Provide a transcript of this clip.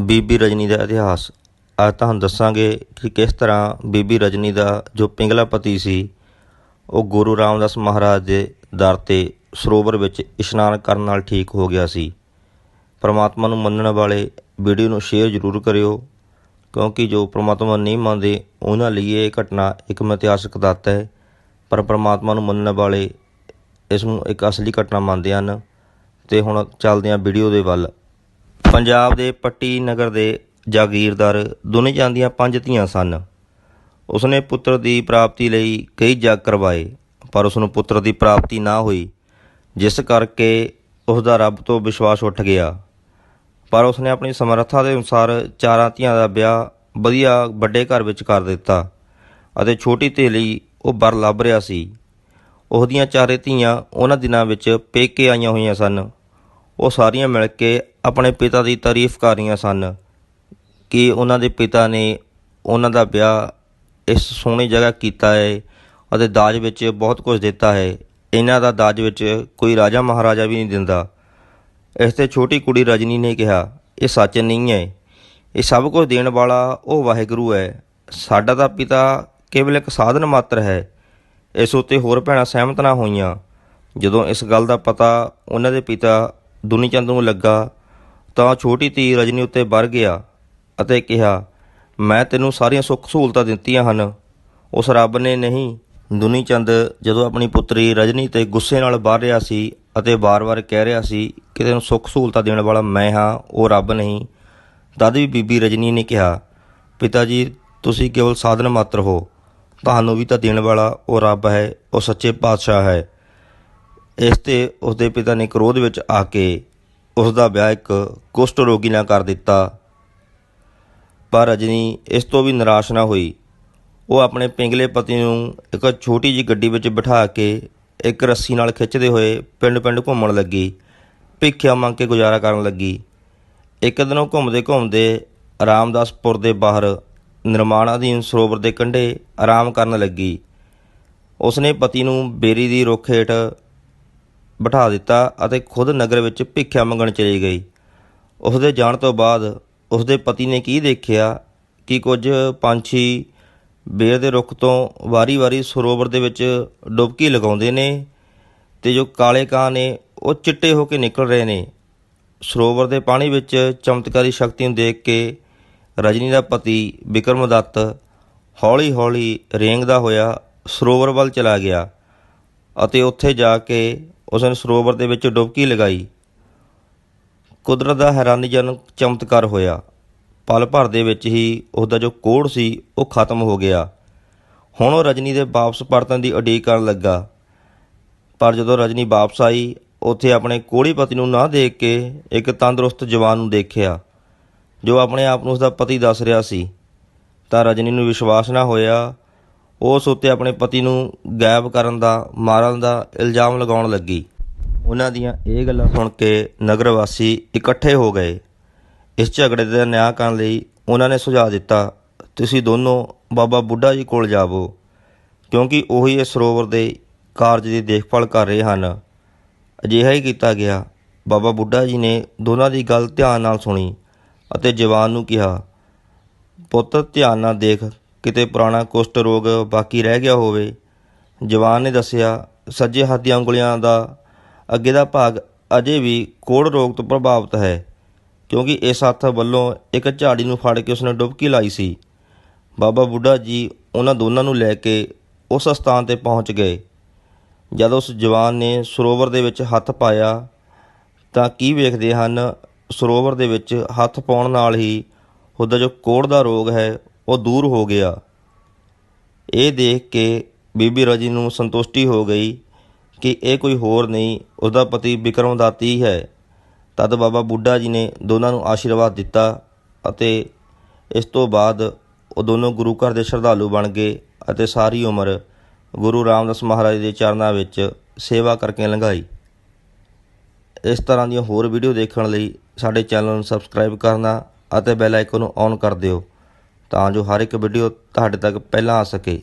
ਬੀਬੀ ਰਜਨੀ ਦਾ ਇਤਿਹਾਸ। ਅੱਜ ਤੁਹਾਨੂੰ ਦੱਸਾਂਗੇ ਕਿ ਕਿਸ ਤਰ੍ਹਾਂ ਬੀਬੀ ਰਜਨੀ ਦਾ ਜੋ ਪਿੰਗਲਾ ਪਤੀ ਸੀ, ਉਹ ਗੁਰੂ ਰਾਮਦਾਸ ਮਹਾਰਾਜ ਦੇ ਦਰ ਤੇ ਸਰੋਵਰ ਵਿੱਚ ਇਸ਼ਨਾਨ ਕਰਨ ਨਾਲ ਠੀਕ ਹੋ ਗਿਆ ਸੀ। ਪਰਮਾਤਮਾ ਨੂੰ ਮੰਨਣ ਵਾਲੇ ਵੀਡੀਓ ਨੂੰ ਸ਼ੇਅਰ ਜ਼ਰੂਰ ਕਰਿਓ, ਕਿਉਂਕਿ ਜੋ ਪਰਮਾਤਮਾ ਨਹੀਂ ਮੰਨਦੇ, ਉਹਨਾਂ ਲਈ ਇਹ ਘਟਨਾ ਇੱਕ ਮਿਥਿਹਾਸਕ ਤੱਤ ਹੈ। ਪਰ ਪਰਮਾਤਮਾ ਨੂੰ ਮੰਨਣ ਵਾਲੇ ਇਸ ਨੂੰ ਇੱਕ ਅਸਲੀ ਘਟਨਾ ਮੰਨਦੇ ਹਨ। ਤੇ ਹੁਣ ਚੱਲਦੇ ਹਾਂ ਵੀਡੀਓ ਦੇ ਵੱਲ। ਪੰਜਾਬ ਦੇ ਪੱਟੀ ਨਗਰ ਦੇ ਜਾਗੀਰਦਾਰ ਦੋਨੇ ਜਾਂਦੀਆਂ ਪੰਜ ਧੀਆਂ ਸਨ। ਉਸਨੇ ਪੁੱਤਰ ਦੀ ਪ੍ਰਾਪਤੀ ਲਈ ਕਈ ਜਗ ਕਰਵਾਏ, ਪਰ ਉਸ ਨੂੰ ਪੁੱਤਰ ਦੀ ਪ੍ਰਾਪਤੀ ਨਾ ਹੋਈ, ਜਿਸ ਕਰਕੇ ਉਸ ਦਾ ਰੱਬ ਤੋਂ ਵਿਸ਼ਵਾਸ ਉੱਠ ਗਿਆ। ਪਰ ਉਸਨੇ ਆਪਣੀ ਸਮਰੱਥਾ ਦੇ ਅਨੁਸਾਰ ਚਾਰਾਂ ਧੀਆਂ ਦਾ ਵਿਆਹ ਵਧੀਆ ਵੱਡੇ ਘਰ ਵਿੱਚ ਕਰ ਦਿੱਤਾ ਅਤੇ ਛੋਟੀ ਧੀ ਲਈ ਉਹ ਬਰ ਲੱਭ ਰਿਹਾ ਸੀ। ਉਹਦੀਆਂ ਚਾਰੇ ਧੀਆਂ ਉਹਨਾਂ ਦਿਨਾਂ ਵਿੱਚ ਪੇਕੇ ਆਈਆਂ ਹੋਈਆਂ ਸਨ। ਉਹ ਸਾਰੀਆਂ ਮਿਲ ਕੇ ਆਪਣੇ ਪਿਤਾ ਦੀ ਤਾਰੀਫ ਕਰ ਰਹੀਆਂ ਸਨ ਕਿ ਉਹਨਾਂ ਦੇ ਪਿਤਾ ਨੇ ਉਹਨਾਂ ਦਾ ਵਿਆਹ ਇਸ ਸੋਹਣੀ ਜਗ੍ਹਾ ਕੀਤਾ ਹੈ ਅਤੇ ਦਾਜ ਵਿੱਚ ਬਹੁਤ ਕੁਝ ਦਿੱਤਾ ਹੈ ਇਹਨਾਂ ਦਾ ਦਾਜ ਵਿੱਚ ਕੋਈ ਰਾਜਾ ਮਹਾਰਾਜਾ ਵੀ ਨਹੀਂ ਦਿੰਦਾ। ਇਸ ਤੇ ਛੋਟੀ ਕੁੜੀ ਰਜਨੀ ਨੇ ਕਿਹਾ, ਇਹ ਸੱਚ ਨਹੀਂ ਹੈ ਇਹ ਸਭ ਕੁਝ ਦੇਣ ਵਾਲਾ ਉਹ ਵਾਹਿਗੁਰੂ ਹੈ ਸਾਡਾ ਤਾਂ ਪਿਤਾ ਕੇਵਲ ਇੱਕ ਸਾਧਨ ਮਾਤਰ ਹੈ। ਇਸ ਉੱਤੇ ਹੋਰ ਭੈਣਾਂ ਸਹਿਮਤ ਨਾ ਹੋਈਆਂ। ਜਦੋਂ ਇਸ ਗੱਲ ਦਾ ਪਤਾ ਉਹਨਾਂ ਦੇ ਪਿਤਾ ਦੁਨੀ ਚੰਦ ਨੂੰ ਲੱਗਾ, ਤਾਂ ਛੋਟੀ ਧੀ ਰਜਨੀ ਉੱਤੇ ਵਰ ਗਿਆ ਅਤੇ ਕਿਹਾ, ਮੈਂ ਤੈਨੂੰ ਸਾਰੀਆਂ ਸੁੱਖ ਸਹੂਲਤਾਂ ਦਿੱਤੀਆਂ ਹਨ। ਉਸ ਰੱਬ ਨੇ ਨਹੀਂ, ਦੁਨੀ ਚੰਦ ਜਦੋਂ ਆਪਣੀ ਪੁੱਤਰੀ ਰਜਨੀ ਤੇ ਗੁੱਸੇ ਨਾਲ ਵਰ ਰਿਹਾ ਸੀ ਅਤੇ ਵਾਰ-ਵਾਰ ਕਹਿ ਰਿਹਾ ਸੀ ਕਿ ਤੈਨੂੰ ਸੁੱਖ ਸਹੂਲਤਾਂ ਦੇਣ ਵਾਲਾ ਮੈਂ ਹਾਂ, ਉਹ ਰੱਬ ਨਹੀਂ, ਤਦ ਵੀ ਬੀਬੀ ਰਜਨੀ ਨੇ ਕਿਹਾ ਪਿਤਾ ਜੀ ਤੁਸੀਂ ਕੇਵਲ ਸਾਧਨ ਮਾਤਰ ਹੋ। ਤੁਹਾਨੂੰ ਵੀ ਤਾਂ ਦੇਣ ਵਾਲਾ ਉਹ ਰੱਬ ਹੈ, ਉਹ ਸੱਚੇ ਪਾਤਸ਼ਾਹ ਹੈ। ਇਸ ਤੇ ਉਸ ਦੇ ਪਿਤਾ ਨੇ ਕ੍ਰੋਧ ਵਿੱਚ ਆ ਕੇ ਉਸ ਦਾ ਵਿਆਹ ਇੱਕ ਕੁਸ਼ਟ ਰੋਗੀ ਨਾਲ ਕਰ ਦਿੱਤਾ। ਪਰ ਰਜਨੀ ਇਸ ਤੋਂ ਵੀ ਨਿਰਾਸ਼ ਨਾ ਹੋਈ। ਉਹ ਆਪਣੇ ਪਿੰਗਲੇ ਪਤੀ ਨੂੰ ਇੱਕ ਛੋਟੀ ਜਿਹੀ ਗੱਡੀ ਵਿੱਚ ਬਿਠਾ ਕੇ ਇੱਕ ਰੱਸੀ ਨਾਲ ਖਿੱਚਦੇ ਹੋਏ ਪਿੰਡ-ਪਿੰਡ ਘੁੰਮਣ ਲੱਗੀ। ਭਿੱਖਿਆ ਮੰਗ ਕੇ ਗੁਜ਼ਾਰਾ ਕਰਨ ਲੱਗੀ। ਇੱਕ ਦਿਨ ਉਹ ਘੁੰਮਦੇ ਘੁੰਮਦੇ ਰਾਮਦਾਸਪੁਰ ਦੇ ਬਾਹਰ ਨਿਰਮਾਣ ਅਧੀਨ ਸਰੋਵਰ ਦੇ ਕੰਢੇ ਆਰਾਮ ਕਰਨ ਲੱਗੀ। ਉਸਨੇ ਪਤੀ ਨੂੰ ਬੇਰੀ ਦੀ ਰੁੱਖ ਹੇਠ ਬਿਠਾ ਦਿੱਤਾ ਅਤੇ ਖੁਦ ਨਗਰ ਵਿੱਚ ਭਿੱਖਿਆ ਮੰਗਣ ਚਲੀ ਗਈ। ਉਸ ਦੇ ਜਾਣ ਤੋਂ ਬਾਅਦ ਉਸ ਦੇ ਪਤੀ ਨੇ ਕੀ ਦੇਖਿਆ ਕਿ ਕੁਝ ਪੰਛੀ ਬੇਰ ਦੇ ਰੁੱਖ ਤੋਂ ਵਾਰੀ-ਵਾਰੀ ਸਰੋਵਰ ਦੇ ਵਿੱਚ ਡੁਬਕੀ ਲਗਾਉਂਦੇ ਨੇ ਤੇ ਜੋ ਕਾਲੇ ਕਾਂ ਨੇ, ਉਹ ਚਿੱਟੇ ਹੋ ਕੇ ਨਿਕਲ ਰਹੇ ਨੇ। ਸਰੋਵਰ ਦੇ ਪਾਣੀ ਵਿੱਚ ਚਮਤਕਾਰੀ ਸ਼ਕਤੀ ਨੂੰ ਦੇਖ ਕੇ ਰਜਨੀ ਦਾ ਪਤੀ ਵਿਕਰਮ ਦੱਤ ਹੌਲੀ-ਹੌਲੀ ਰੇਂਗਦਾ ਹੋਇਆ ਸਰੋਵਰ ਵੱਲ ਚਲਾ ਗਿਆ ਅਤੇ ਉੱਥੇ ਜਾ ਕੇ ਉਸਨੇ ਸਰੋਵਰ ਦੇ ਵਿੱਚ ਡੁਬਕੀ ਲਗਾਈ। ਕੁਦਰਤ ਦਾ ਹੈਰਾਨੀਜਨਕ ਚਮਤਕਾਰ ਹੋਇਆ। ਪਲ ਭਰ ਦੇ ਵਿੱਚ ਹੀ ਉਸ ਦਾ ਜੋ ਕੋੜ ਸੀ, ਉਹ ਖਤਮ ਹੋ ਗਿਆ। ਹੁਣ ਉਹ ਰਜਨੀ ਦੇ ਵਾਪਸ ਪਰਤਣ ਦੀ ਉਡੀਕ ਕਰਨ ਲੱਗਾ। ਪਰ ਜਦੋਂ ਰਜਨੀ ਵਾਪਸ ਆਈ, ਉੱਥੇ ਆਪਣੇ ਕੋੜੀ ਪਤੀ ਨੂੰ ਨਾ ਦੇਖ ਕੇ ਇੱਕ ਤੰਦਰੁਸਤ ਜਵਾਨ ਨੂੰ ਦੇਖਿਆ, ਜੋ ਆਪਣੇ ਆਪ ਨੂੰ ਉਸ ਦਾ ਪਤੀ ਦੱਸ ਰਿਹਾ ਸੀ। ਤਾਂ ਰਜਨੀ ਨੂੰ ਵਿਸ਼ਵਾਸ ਨਾ ਹੋਇਆ ਉਸ ਉੱਤੇ ਆਪਣੇ ਪਤੀ ਨੂੰ ਗਾਇਬ ਕਰਨ ਦਾ, ਮਾਰਨ ਦਾ ਇਲਜ਼ਾਮ ਲਗਾਉਣ ਲੱਗੀ। ਉਹਨਾਂ ਦੀਆਂ ਇਹ ਗੱਲਾਂ ਸੁਣ ਕੇ ਨਗਰ ਵਾਸੀ ਇਕੱਠੇ ਹੋ ਗਏ। ਇਸ ਝਗੜੇ ਦਾ ਨਿਆਂ ਕਰਨ ਲਈ ਉਹਨਾਂ ਨੇ ਸੁਝਾਅ ਦਿੱਤਾ, ਤੁਸੀਂ ਦੋਨੋਂ ਬਾਬਾ ਬੁੱਢਾ ਜੀ ਕੋਲ ਜਾਵੋ, ਕਿਉਂਕਿ ਉਹੀ ਇਸ ਸਰੋਵਰ ਦੇ ਕਾਰਜ ਦੀ ਦੇਖਭਾਲ ਕਰ ਰਹੇ ਹਨ। ਅਜਿਹਾ ਹੀ ਕੀਤਾ ਗਿਆ। ਬਾਬਾ ਬੁੱਢਾ ਜੀ ਨੇ ਦੋਨਾਂ ਦੀ ਗੱਲ ਧਿਆਨ ਨਾਲ ਸੁਣੀ ਅਤੇ ਜਵਾਨ ਨੂੰ ਕਿਹਾ, ਪੁੱਤ, ਧਿਆਨ ਨਾਲ ਦੇਖ ਕਿਤੇ ਪੁਰਾਣਾ ਕੁਸ਼ਟ ਰੋਗ ਬਾਕੀ ਰਹਿ ਗਿਆ ਹੋਵੇ। ਜਵਾਨ ਨੇ ਦੱਸਿਆ, ਸੱਜੇ ਹੱਥ ਦੀਆਂ ਉਂਗਲੀਆਂ ਦਾ ਅੱਗੇ ਦਾ ਭਾਗ ਅਜੇ ਵੀ ਕੋੜ ਰੋਗ ਤੋਂ ਪ੍ਰਭਾਵਿਤ ਹੈ, ਕਿਉਂਕਿ ਇਸ ਹੱਥ ਵੱਲੋਂ ਇੱਕ ਝਾੜੀ ਨੂੰ ਫੜ ਕੇ ਉਸਨੇ ਡੁਬਕੀ ਲਾਈ ਸੀ। ਬਾਬਾ ਬੁੱਢਾ ਜੀ ਉਹਨਾਂ ਦੋਨਾਂ ਨੂੰ ਲੈ ਕੇ ਉਸ ਸਥਾਨ ਤੇ ਪਹੁੰਚ ਗਏ। ਜਦ ਉਸ ਜਵਾਨ ਨੇ ਸਰੋਵਰ ਦੇ ਵਿੱਚ ਹੱਥ ਪਾਇਆ, ਤਾਂ ਕੀ ਵੇਖਦੇ ਹਨ, ਸਰੋਵਰ ਦੇ ਵਿੱਚ ਹੱਥ ਪਾਉਣ ਨਾਲ ਹੀ ਉਹਦਾ ਜੋ ਕੋੜ ਦਾ ਰੋਗ ਹੈ ਉਹ ਦੂਰ ਹੋ ਗਿਆ। ਇਹ ਦੇਖ ਕੇ ਬੀਬੀ ਰਜੀ ਨੂੰ ਸੰਤੁਸ਼ਟੀ ਹੋ ਗਈ ਕਿ ਇਹ ਕੋਈ ਹੋਰ ਨਹੀਂ ਉਹਦਾ ਪਤੀ ਵਿਕਰਮ ਦਾਤੀ ਹੈ। ਤਦ ਬਾਬਾ ਬੁੱਢਾ ਜੀ ਨੇ ਦੋਨਾਂ ਨੂੰ ਆਸ਼ੀਰਵਾਦ ਦਿੱਤਾ ਅਤੇ ਇਸ ਤੋਂ ਬਾਅਦ ਉਹ ਦੋਨੋਂ ਗੁਰੂ ਘਰ ਦੇ ਸ਼ਰਧਾਲੂ ਬਣ ਗਏ ਅਤੇ ਸਾਰੀ ਉਮਰ ਗੁਰੂ ਰਾਮਦਾਸ ਮਹਾਰਾਜ ਦੇ ਚਰਨਾਂ ਵਿੱਚ ਸੇਵਾ ਕਰਕੇ ਲੰਘਾਈ। ਇਸ ਤਰ੍ਹਾਂ ਦੀਆਂ ਹੋਰ ਵੀਡੀਓ ਦੇਖਣ ਲਈ ਸਾਡੇ ਚੈਨਲ ਨੂੰ ਸਬਸਕ੍ਰਾਈਬ ਕਰਨਾ ਅਤੇ ਬੈਲ ਆਈਕਨ ਨੂੰ ਔਨ ਕਰ ਦਿਓ। ਤਾਂ ਜੋ ਹਰ ਇੱਕ ਵੀਡੀਓ ਤੁਹਾਡੇ ਤੱਕ ਪਹਿਲਾਂ ਆ ਸਕੇ।